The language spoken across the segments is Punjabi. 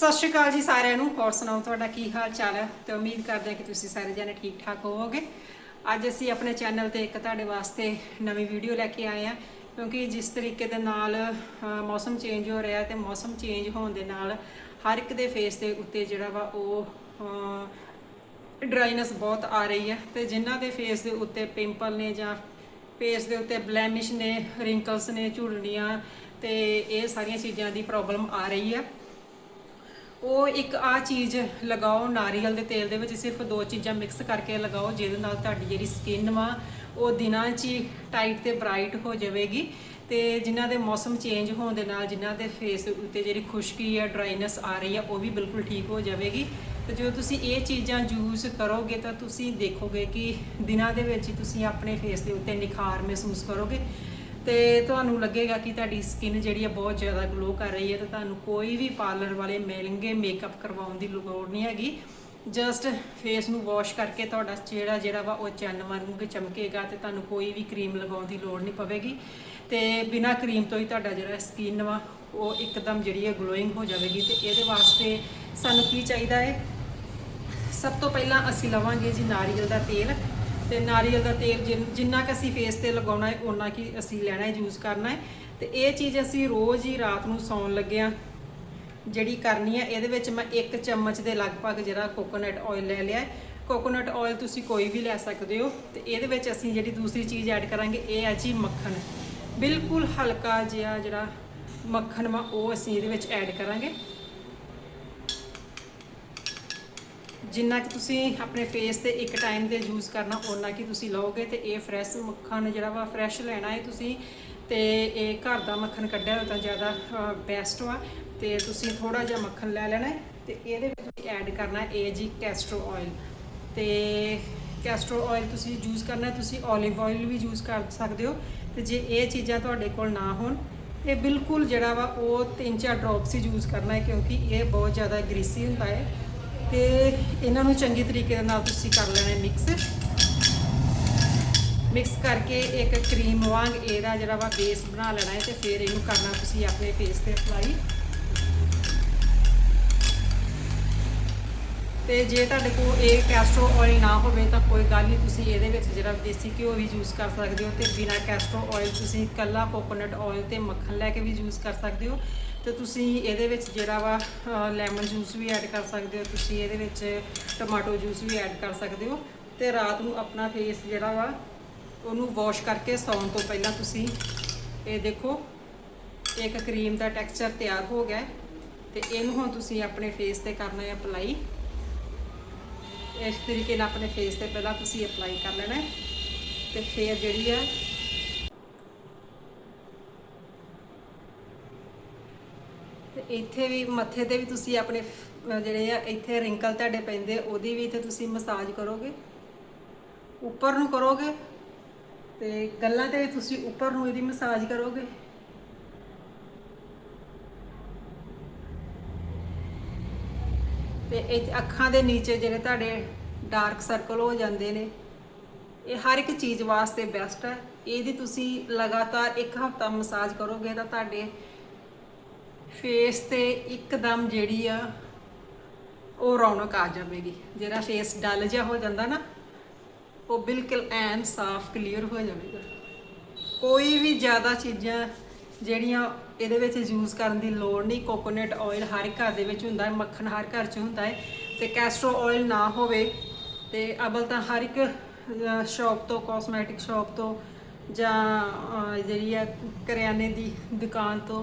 ਸਤਿ ਸ਼੍ਰੀ ਅਕਾਲ ਜੀ ਸਾਰਿਆਂ ਨੂੰ। ਹੋਰ ਸੁਣਾਓ, ਤੁਹਾਡਾ ਕੀ ਹਾਲ ਚਾਲ ਹੈ? ਤੇ ਉਮੀਦ ਕਰਦੇ ਹਾਂ ਕਿ ਤੁਸੀਂ ਸਾਰੇ ਜਣੇ ਠੀਕ ਠਾਕ ਹੋਵੋਗੇ। ਅੱਜ ਅਸੀਂ ਆਪਣੇ ਚੈਨਲ ਤੇ ਇੱਕ ਤੁਹਾਡੇ ਵਾਸਤੇ ਨਵੀਂ ਵੀਡੀਓ ਲੈ ਕੇ ਆਏ ਹਾਂ, ਕਿਉਂਕਿ ਜਿਸ ਤਰੀਕੇ ਦੇ ਨਾਲ ਮੌਸਮ ਚੇਂਜ ਹੋ ਰਿਹਾ ਤੇ ਮੌਸਮ ਚੇਂਜ ਹੋਣ ਦੇ ਨਾਲ ਹਰ ਇੱਕ ਦੇ ਫੇਸ ਦੇ ਉੱਤੇ ਜਿਹੜਾ ਵਾ ਉਹ ਡਰਾਈਨੈਸ ਬਹੁਤ ਆ ਰਹੀ ਹੈ ਤੇ ਜਿਨ੍ਹਾਂ ਦੇ ਫੇਸ ਦੇ ਉੱਤੇ ਪਿੰਪਲ ਨੇ ਜਾਂ ਫੇਸ ਦੇ ਉੱਤੇ ਬਲੈਮਿਸ਼ ਨੇ ਰਿੰਕਲਸ ਨੇ, ਝੁਰੜੀਆਂ ਤੇ ਇਹ ਸਾਰੀਆਂ ਚੀਜ਼ਾਂ ਦੀ ਪ੍ਰੋਬਲਮ ਆ ਰਹੀ ਹੈ। ਉਹ ਇੱਕ ਆ ਚੀਜ਼ ਲਗਾਓ, ਨਾਰੀਅਲ ਦੇ ਤੇਲ ਦੇ ਵਿੱਚ ਸਿਰਫ ਦੋ ਚੀਜ਼ਾਂ ਮਿਕਸ ਕਰਕੇ ਲਗਾਓ, ਜਿਹਦੇ ਨਾਲ ਤੁਹਾਡੀ ਜਿਹੜੀ ਸਕਿਨ ਵਾ, ਉਹ ਦਿਨਾਂ 'ਚ ਹੀ ਟਾਈਟ ਤੇ ਬ੍ਰਾਈਟ ਹੋ ਜਾਵੇਗੀ ਤੇ ਜਿਨ੍ਹਾਂ ਦੇ ਮੌਸਮ ਚੇਂਜ ਹੋਣ ਦੇ ਨਾਲ, ਜਿਨ੍ਹਾਂ ਦੇ ਫੇਸ ਉੱਤੇ ਜਿਹੜੀ ਖੁਸ਼ਕੀ ਆ ਡਰਾਈਨੈਸ ਆ ਰਹੀ ਆ, ਉਹ ਵੀ ਬਿਲਕੁਲ ਠੀਕ ਹੋ ਜਾਵੇਗੀ। ਤੇ ਜਦੋਂ ਤੁਸੀਂ ਇਹ ਚੀਜ਼ਾਂ ਯੂਜ਼ ਕਰੋਗੇ, ਤਾਂ ਤੁਸੀਂ ਦੇਖੋਗੇ ਕਿ ਦਿਨਾਂ ਦੇ ਵਿੱਚ ਹੀ ਤੁਸੀਂ ਆਪਣੇ ਫੇਸ ਦੇ ਉੱਤੇ ਨਿਖਾਰ ਮਹਿਸੂਸ ਕਰੋਗੇ। ਤੇ ਤੁਹਾਨੂੰ ਲੱਗੇਗਾ ਕਿ ਤੁਹਾਡੀ ਸਕਿਨ ਜਿਹੜੀ ਹੈ ਬਹੁਤ ਜ਼ਿਆਦਾ ਗਲੋ ਕਰ ਰਹੀ ਹੈ ਤੇ ਤੁਹਾਨੂੰ ਕੋਈ ਵੀ ਪਾਰਲਰ ਵਾਲੇ ਮਹਿੰਗੇ ਮੇਕਅਪ ਕਰਵਾਉਣ ਦੀ ਲੋੜ ਨਹੀਂ ਹੈਗੀ। ਜਸਟ ਫੇਸ ਨੂੰ ਵਾਸ਼ ਕਰਕੇ ਤੁਹਾਡਾ ਚਿਹਰਾ ਜਿਹੜਾ ਵਾ ਉਹ ਚੰਨ ਵਾਂਗ ਚਮਕੇਗਾ ਤੇ ਤੁਹਾਨੂੰ ਕੋਈ ਵੀ ਕਰੀਮ ਲਗਾਉਣ ਦੀ ਲੋੜ ਨਹੀਂ ਪਵੇਗੀ। ਤੇ ਬਿਨਾਂ ਕਰੀਮ ਤੋਂ ਹੀ ਤੁਹਾਡਾ ਜਿਹੜਾ ਸਕਿਨ ਵਾ ਉਹ ਇੱਕਦਮ ਜਿਹੜੀ ਹੈ ਗਲੋਇੰਗ ਹੋ ਜਾਵੇਗੀ ਤੇ ਇਹਦੇ ਵਾਸਤੇ ਸਾਨੂੰ ਕੀ ਚਾਹੀਦਾ ਹੈ? ਸਭ ਤੋਂ ਪਹਿਲਾਂ ਅਸੀਂ ਲਵਾਂਗੇ ਜੀ ਨਾਰੀਅਲ ਦਾ ਤੇਲ। ਤੇ ਨਾਰੀਅਲ ਦਾ ਤੇਲ ਜਿਨ- ਜਿੰਨਾ ਕਿ ਅਸੀਂ ਫੇਸ ਤੇ ਲਗਾਉਣਾ ਹੈ ਉਹਨਾਂ ਕੀ ਅਸੀਂ ਲੈਣਾ ਹੈ ਯੂਜ਼ ਕਰਨਾ ਹੈ। ਤੇ ਇਹ ਚੀਜ਼ ਅਸੀਂ ਰੋਜ਼ ਹੀ ਰਾਤ ਨੂੰ ਸੌਣ ਲੱਗਿਆਂ ਜਿਹੜੀ ਕਰਨੀ ਹੈ, ਇਹਦੇ ਵਿੱਚ ਮੈਂ ਇੱਕ ਚਮਚ ਦੇ ਲਗਭਗ ਜਿਹੜਾ ਕੋਕੋਨਟ ਆਇਲ ਲੈ ਲਿਆ ਕੋਕੋਨਟ ਆਇਲ ਤੁਸੀਂ ਕੋਈ ਵੀ ਲੈ ਸਕਦੇ ਹੋ, ਤੇ ਇਹਦੇ ਵਿੱਚ ਅਸੀਂ ਜਿਹੜੀ ਦੂਸਰੀ ਚੀਜ਼ ਐਡ ਕਰਾਂਗੇ, ਇਹ ਹੈ ਜੀ ਮੱਖਣ। ਬਿਲਕੁਲ ਹਲਕਾ ਜਿਹਾ ਜਿਹੜਾ ਮੱਖਣ ਵਾ, ਉਹ ਅਸੀਂ ਇਹਦੇ ਵਿੱਚ ਐਡ ਕਰਾਂਗੇ। ਜਿੰਨਾ ਕਿ ਤੁਸੀਂ ਆਪਣੇ ਫੇਸ ਤੇ ਇੱਕ ਟਾਈਮ ਤੇ ਯੂਜ਼ ਕਰਨਾ, ਓਨਾ ਕੀ ਤੁਸੀਂ ਲਓਗੇ ਤੇ ਇਹ ਫਰੈਸ਼ ਮੱਖਣ ਜਿਹੜਾ ਵਾ ਫਰੈਸ਼ ਲੈਣਾ ਹੈ ਤੁਸੀਂ ਤੇ ਇਹ ਘਰ ਦਾ ਮੱਖਣ ਕੱਢਿਆ ਹੋਇਆ ਤਾਂ ਜ਼ਿਆਦਾ ਬੈਸਟ ਵਾ ਤੇ ਤੁਸੀਂ ਥੋੜਾ ਜਿਹਾ ਮੱਖਣ ਲੈ ਲੈਣਾ ਹੈ ਤੇ ਇਹਦੇ ਵਿੱਚ ਤੁਸੀਂ ਐਡ ਕਰਨਾ ਹੈ ਇਹ ਜੀ ਕੈਸਟਰੋ ਆਇਲ ਤੇ ਕੈਸਟਰੋ ਆਇਲ ਤੁਸੀਂ ਯੂਜ਼ ਕਰਨਾ ਤੁਸੀਂ 올ਿਵ ਆਇਲ ਵੀ ਯੂਜ਼ ਕਰ ਸਕਦੇ ਹੋ ਤੇ ਜੇ ਇਹ ਚੀਜ਼ਾਂ ਤੁਹਾਡੇ ਕੋਲ ਨਾ ਹੋਣ, ਇਹ ਬਿਲਕੁਲ ਜਿਹੜਾ ਵਾ ਉਹ ਤਿੰਨ ਚਾਰ ਡ੍ਰੌਪਸ ਹੀ ਯੂਜ਼ ਕਰਨਾ ਹੈ ਕਿਉਂਕਿ ਇਹ ਬਹੁਤ ਜ਼ਿਆਦਾ ਗ੍ਰੀਸੀ ਹੁੰਦਾ ਹੈ ਤੇ ਇਹਨਾਂ ਨੂੰ ਚੰਗੀ ਤਰੀਕੇ ਦੇ ਨਾਲ ਤੁਸੀਂ ਕਰ ਲੈਣਾ ਮਿਕਸ ਮਿਕਸ ਕਰਕੇ ਇੱਕ ਕਰੀਮ ਵਾਂਗ ਇਹਦਾ ਜਿਹੜਾ ਵਾ ਬੇਸ ਬਣਾ ਲੈਣਾ ਹੈ ਤੇ ਫਿਰ ਇਹਨੂੰ ਕਰਨਾ ਤੁਸੀਂ ਆਪਣੇ ਫੇਸ ਤੇ ਅਪਲਾਈ ਤੇ ਜੇ ਤੁਹਾਡੇ ਕੋਲ ਇਹ ਕੈਸਟਰੋ ਆਇਲ ਨਾ ਹੋਵੇ ਤਾਂ ਕੋਈ ਗੱਲ ਨਹੀਂ, ਤੁਸੀਂ ਇਹਦੇ ਵਿੱਚ ਜਿਹੜਾ ਦੇਸੀ ਘਿਓ ਵੀ ਯੂਜ਼ ਕਰ ਸਕਦੇ ਹੋ ਤੇ ਬਿਨਾ ਕੈਸਟਰੋ ਆਇਲ ਤੁਸੀਂ ਕੱਲਾ ਕੋਕੋਨਟ ਆਇਲ ਤੇ ਮੱਖਣ ਲੈ ਕੇ ਵੀ ਯੂਜ਼ ਕਰ ਸਕਦੇ ਹੋ ਤੇ ਤੁਸੀਂ ਇਹਦੇ ਵਿੱਚ ਜਿਹੜਾ ਵਾ ਲੈਮਨ ਜੂਸ ਵੀ ਐਡ ਕਰ ਸਕਦੇ ਹੋ, ਤੁਸੀਂ ਇਹਦੇ ਵਿੱਚ ਟਮਾਟੋ ਜੂਸ ਵੀ ਐਡ ਕਰ ਸਕਦੇ ਹੋ ਤੇ ਰਾਤ ਨੂੰ ਆਪਣਾ ਫੇਸ ਜਿਹੜਾ ਵਾ, ਉਹਨੂੰ ਵਾਸ਼ ਕਰਕੇ ਸੌਣ ਤੋਂ ਪਹਿਲਾਂ ਤੁਸੀਂ ਇਹ ਦੇਖੋ, ਇੱਕ ਕਰੀਮ ਦਾ ਟੈਕਸਚਰ ਤਿਆਰ ਹੋ ਗਿਆ ਹੈ ਤੇ ਇਹਨੂੰ ਹੁਣ ਤੁਸੀਂ ਆਪਣੇ ਫੇਸ ਤੇ ਕਰਨਾ ਹੈ ਅਪਲਾਈ ਇਸ ਤਰੀਕੇ ਨਾਲ ਆਪਣੇ ਫੇਸ ਤੇ ਪਹਿਲਾਂ ਤੁਸੀਂ ਅਪਲਾਈ ਕਰ ਲੈਣਾ ਹੈ ਤੇ ਫਿਰ ਜਿਹੜੀ ਆ ਤੇ ਇੱਥੇ ਵੀ ਮੱਥੇ ਤੇ ਵੀ ਤੁਸੀਂ ਆਪਣੇ ਜਿਹੜੇ ਆ, ਇੱਥੇ ਰਿੰਕਲ ਤੁਹਾਡੇ ਪੈਂਦੇ, ਉਹਦੀ ਵੀ ਇੱਥੇ ਤੁਸੀਂ ਮਸਾਜ ਕਰੋਗੇ। ਉੱਪਰ ਨੂੰ ਕਰੋਗੇ ਤੇ ਗੱਲਾਂ ਤੇ ਵੀ ਤੁਸੀਂ ਉੱਪਰ ਨੂੰ ਇਹਦੀ ਮਸਾਜ ਕਰੋਗੇ। ਤੇ ਇਹ ਅੱਖਾਂ ਦੇ ਨੀਚੇ ਜਿਹੜੇ ਤੁਹਾਡੇ ਡਾਰਕ ਸਰਕਲ ਹੋ ਜਾਂਦੇ ਨੇ, ਇਹ ਹਰ ਇੱਕ ਚੀਜ਼ ਵਾਸਤੇ ਬੈਸਟ ਹੈ। ਇਹਦੀ ਤੁਸੀਂ ਲਗਾਤਾਰ ਇੱਕ ਹਫ਼ਤਾ ਮਸਾਜ ਕਰੋਗੇ ਤਾਂ ਤੁਹਾਡੇ ਫੇਸ ਤੇ ਇੱਕਦਮ ਜਿਹੜੀ ਆ, ਉਹ ਰੌਣਕ ਆ ਜਾਵੇਗੀ। ਜਿਹੜਾ ਫੇਸ ਡਲ ਜਿਹਾ ਹੋ ਜਾਂਦਾ ਨਾ, ਉਹ ਬਿਲਕੁਲ ਐਨ ਸਾਫ਼ ਕਲੀਅਰ ਹੋ ਜਾਵੇਗਾ। ਕੋਈ ਵੀ ਜ਼ਿਆਦਾ ਚੀਜ਼ਾਂ ਜਿਹੜੀਆਂ ਇਹਦੇ ਵਿੱਚ ਯੂਜ਼ ਕਰਨ ਦੀ ਲੋੜ ਨਹੀਂ ਕੋਕੋਨਟ ਆਇਲ ਹਰ ਘਰ ਦੇ ਵਿੱਚ ਹੁੰਦਾ ਹੈ, ਮੱਖਣ ਹਰ ਘਰ 'ਚ ਹੁੰਦਾ ਹੈ ਤੇ ਕੈਸਟਰੋ ਆਇਲ ਨਾ ਹੋਵੇ ਤੇ ਅਬਲ ਤਾਂ ਹਰ ਇੱਕ ਸ਼ਾਪ ਤੋਂ ਕਾਸਮੈਟਿਕ ਸ਼ਾਪ ਤੋਂ ਜਾਂ ਜਿਹੜੀ ਆ ਕਰਿਆਨੇ ਦੀ ਦੁਕਾਨ ਤੋਂ,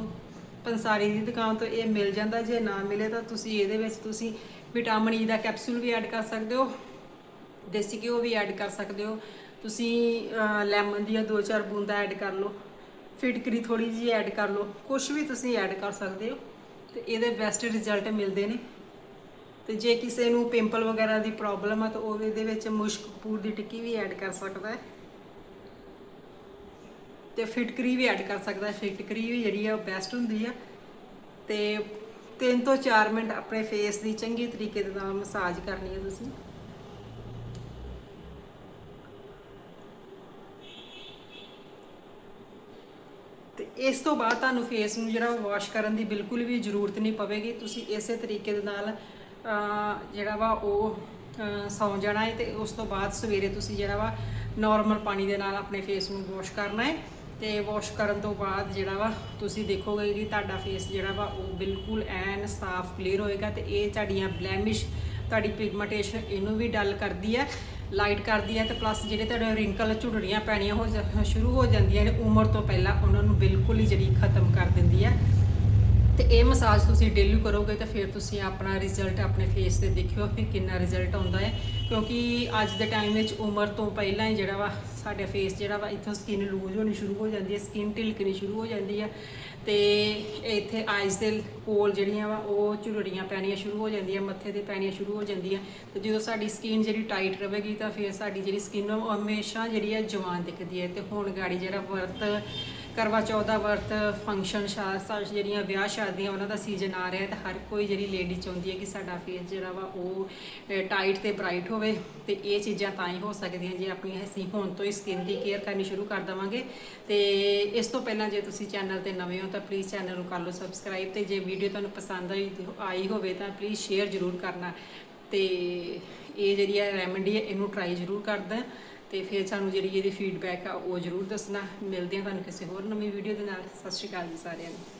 ਪੰਸਾਰੀ ਦੀ ਦੁਕਾਨ ਤੋਂ ਇਹ ਮਿਲ ਜਾਂਦਾ, ਜੇ ਨਾ ਮਿਲੇ ਤਾਂ ਤੁਸੀਂ ਇਹਦੇ ਵਿੱਚ ਤੁਸੀਂ ਵਿਟਾਮਿਨ ਈ e ਦਾ ਕੈਪਸੂਲ ਵੀ ਐਡ ਕਰ ਸਕਦੇ ਹੋ, ਦੇਸੀ ਘਿਓ ਵੀ ਐਡ ਕਰ ਸਕਦੇ ਹੋ, ਤੁਸੀਂ ਲੈਮਨ ਦੀਆਂ ਦੋ ਚਾਰ ਬੂੰਦਾਂ ਐਡ ਕਰ ਲਓ। ਫਿਟਕਰੀ ਥੋੜੀ ਜਿਹੀ ਐਡ ਕਰ ਲਓ। ਕੁਝ ਵੀ ਤੁਸੀਂ ਐਡ ਕਰ ਸਕਦੇ ਹੋ, ਤੇ ਇਹਦੇ ਬੈਸਟ ਰਿਜ਼ਲਟ ਮਿਲਦੇ ਨੇ। ਤੇ ਜੇ ਕਿਸੇ ਨੂੰ ਪਿੰਪਲ ਵਗੈਰਾ ਦੀ ਪ੍ਰੋਬਲਮ ਆ, ਤਾਂ ਉਹ ਇਹਦੇ ਵਿੱਚ ਮੁਸ਼ਕ ਕਪੂਰ ਦੀ ਟਿੱਕੀ ਵੀ ਐਡ ਕਰ ਸਕਦਾ ਹੈ। ਤੇ ਫਿਟਕਰੀ ਵੀ ਐਡ ਕਰ ਸਕਦਾ ਹੈ। ਫਿਟਕਰੀ ਵੀ ਜਿਹੜੀ ਆ, ਉਹ ਬੈਸਟ ਹੁੰਦੀ ਆ। ਤੇ 3 ਤੋਂ 4 ਮਿੰਟ ਆਪਣੇ ਫੇਸ ਦੀ ਚੰਗੀ ਤਰੀਕੇ ਦੇ ਨਾਲ ਮਸਾਜ ਕਰਨੀ ਹੈ ਤੁਸੀਂ। ਇਸ ਤੋਂ ਬਾਅਦ ਤੁਹਾਨੂੰ ਫੇਸ ਨੂੰ ਜਿਹੜਾ ਵਾਸ਼ ਕਰਨ ਦੀ ਬਿਲਕੁਲ ਵੀ ਜ਼ਰੂਰਤ ਨਹੀਂ ਪਵੇਗੀ। ਤੁਸੀਂ ਇਸੇ ਤਰੀਕੇ ਦੇ ਨਾਲ ਜਿਹੜਾ ਵਾ ਉਹ ਸੌਂ ਜਾਣਾ ਹੈ ਤੇ ਉਸ ਤੋਂ ਬਾਅਦ ਸਵੇਰੇ ਤੁਸੀਂ ਜਿਹੜਾ ਵਾ ਨਾਰਮਲ ਪਾਣੀ ਦੇ ਨਾਲ ਆਪਣੇ ਫੇਸ ਨੂੰ ਵਾਸ਼ ਕਰਨਾ ਹੈ ਤੇ ਵਾਸ਼ ਕਰਨ ਤੋਂ ਬਾਅਦ ਜਿਹੜਾ ਵਾ ਤੁਸੀਂ ਦੇਖੋਗੇ ਕਿ ਤੁਹਾਡਾ ਫੇਸ ਜਿਹੜਾ ਵਾ ਉਹ ਬਿਲਕੁਲ ਐਨ ਸਾਫ਼ ਕਲੀਅਰ ਹੋਏਗਾ ਤੇ ਇਹ ਤੁਹਾਡੀਆਂ ਬਲੈਮਿਸ਼ ਤੁਹਾਡੀ ਪਿਗਮੈਂਟੇਸ਼ਨ ਇਹਨੂੰ ਵੀ ਡਲ ਕਰਦੀ ਹੈ। ਲਾਈਟ ਕਰਦੀ ਹੈ ਤੇ ਪਲੱਸ ਜਿਹੜੇ ਤੁਹਾਡੇ ਰਿੰਕਲ ਝੁਰੜੀਆਂ ਪੈਣੀਆਂ ਹੋ ਜਾ- ਸ਼ੁਰੂ ਹੋ ਜਾਂਦੀਆਂ ਨੇ, ਉਮਰ ਤੋਂ ਪਹਿਲਾਂ ਉਹਨਾਂ ਨੂੰ ਬਿਲਕੁਲ ਹੀ ਜਿਹੜੀ ਖਤਮ ਕਰ ਦਿੰਦੀ ਹੈ। ਤੇ ਇਹ ਮਸਾਜ ਤੁਸੀਂ ਡੇਲੀ ਕਰੋਗੇ ਤਾਂ ਫਿਰ ਤੁਸੀਂ ਆਪਣਾ ਰਿਜ਼ਲਟ ਆਪਣੇ ਫੇਸ ਤੇ ਦੇਖਿਓ ਕਿ ਕਿੰਨਾ ਰਿਜ਼ਲਟ ਆਉਂਦਾ ਹੈ। ਕਿਉਂਕਿ ਅੱਜ ਦੇ ਟਾਈਮ ਵਿੱਚ ਉਮਰ ਤੋਂ ਪਹਿਲਾਂ ਹੀ ਜਿਹੜਾ ਵਾ ਸਾਡੇ ਫੇਸ ਜਿਹੜਾ ਵਾ, ਇੱਥੋਂ ਸਕਿਨ ਲੂਜ਼ ਹੋਣੀ ਸ਼ੁਰੂ ਹੋ ਜਾਂਦੀ ਹੈ ਸਕਿਨ ਢਿਲਕਣੀ ਸ਼ੁਰੂ ਹੋ ਜਾਂਦੀ ਹੈ। ਤੇ ਇੱਥੇ ਆਈਜ਼ ਦੇ ਕੋਲ ਜਿਹੜੀਆਂ ਵਾ, ਉਹ ਝੁਰੜੀਆਂ ਪੈਣੀਆਂ ਸ਼ੁਰੂ ਹੋ ਜਾਂਦੀਆਂ, ਮੱਥੇ ਤੇ ਪੈਣੀਆਂ ਸ਼ੁਰੂ ਹੋ ਜਾਂਦੀਆਂ। ਤੇ ਜਦੋਂ ਸਾਡੀ ਸਕਿਨ ਜਿਹੜੀ ਟਾਈਟ ਰਹੇਗੀ ਤਾਂ ਫਿਰ ਸਾਡੀ ਜਿਹੜੀ ਸਕਿਨ ਉਹ ਹਮੇਸ਼ਾ ਜਿਹੜੀ ਹੈ ਜਵਾਨ ਦਿਖਦੀ ਹੈ। ਤੇ ਹੁਣ ਗਾੜੀ ਜਿਹੜਾ ਵਰਤ ਕਰਵਾ ਚੌਥ ਦਾ ਵਰਤ ਫੰਕਸ਼ਨ ਸ਼ਾਸਤਰ ਜਿਹੜੀਆਂ ਵਿਆਹ ਸ਼ਾਦੀਆਂ, ਉਹਨਾਂ ਦਾ ਸੀਜ਼ਨ ਆ ਰਿਹਾ ਹੈ, ਤਾਂ ਹਰ ਕੋਈ ਜਿਹੜੀ ਲੇਡੀ ਚਾਹੁੰਦੀ ਹੈ ਕਿ ਸਾਡਾ ਫੇਸ ਜਿਹੜਾ ਵਾ ਉਹ ਟਾਈਟ ਤੇ ਬ੍ਰਾਈਟ ਹੋਵੇ ਤੇ ਇਹ ਚੀਜ਼ਾਂ ਤਾਂ ਹੀ ਹੋ ਸਕਦੀਆਂ ਜੇ ਆਪਣੀ ਅਸੀਂ ਹੁਣ ਤੋਂ ਹੀ ਸਕਿਨ ਦੀ ਕੇਅਰ ਕਰਨੀ ਸ਼ੁਰੂ ਕਰ ਦੇਵਾਂਗੇ। ਤੇ ਇਸ ਤੋਂ ਪਹਿਲਾਂ ਜੇ ਤੁਸੀਂ ਚੈਨਲ ਤੇ ਨਵੇਂ ਹੋ ਤਾਂ ਪਲੀਜ਼ ਚੈਨਲ ਨੂੰ ਕਰ ਲਓ ਸਬਸਕ੍ਰਾਈਬ ਤੇ ਜੇ ਵੀਡੀਓ ਤੁਹਾਨੂੰ ਪਸੰਦ ਆਈ ਆਈ ਹੋਵੇ ਤਾਂ ਪਲੀਜ਼ ਸ਼ੇਅਰ ਜ਼ਰੂਰ ਕਰਨਾ। ਤੇ ਇਹ ਜਿਹੜੀ ਹੈ ਰੈਮਡੀ ਹੈ, ਇਹਨੂੰ ਟਰਾਈ ਜ਼ਰੂਰ ਕਰਦਾ ਤੇ ਫਿਰ ਸਾਨੂੰ ਜਿਹੜੀ ਇਹਦੀ ਫੀਡਬੈਕ ਆ, ਉਹ ਜ਼ਰੂਰ ਦੱਸਣਾ। ਮਿਲਦੇ ਹਾਂ ਤੁਹਾਨੂੰ ਕਿਸੇ ਹੋਰ ਨਵੀਂ ਵੀਡੀਓ ਦੇ ਨਾਲ। ਸਤਿ ਸ਼੍ਰੀ ਅਕਾਲ ਜੀ ਸਾਰਿਆਂ ਨੂੰ।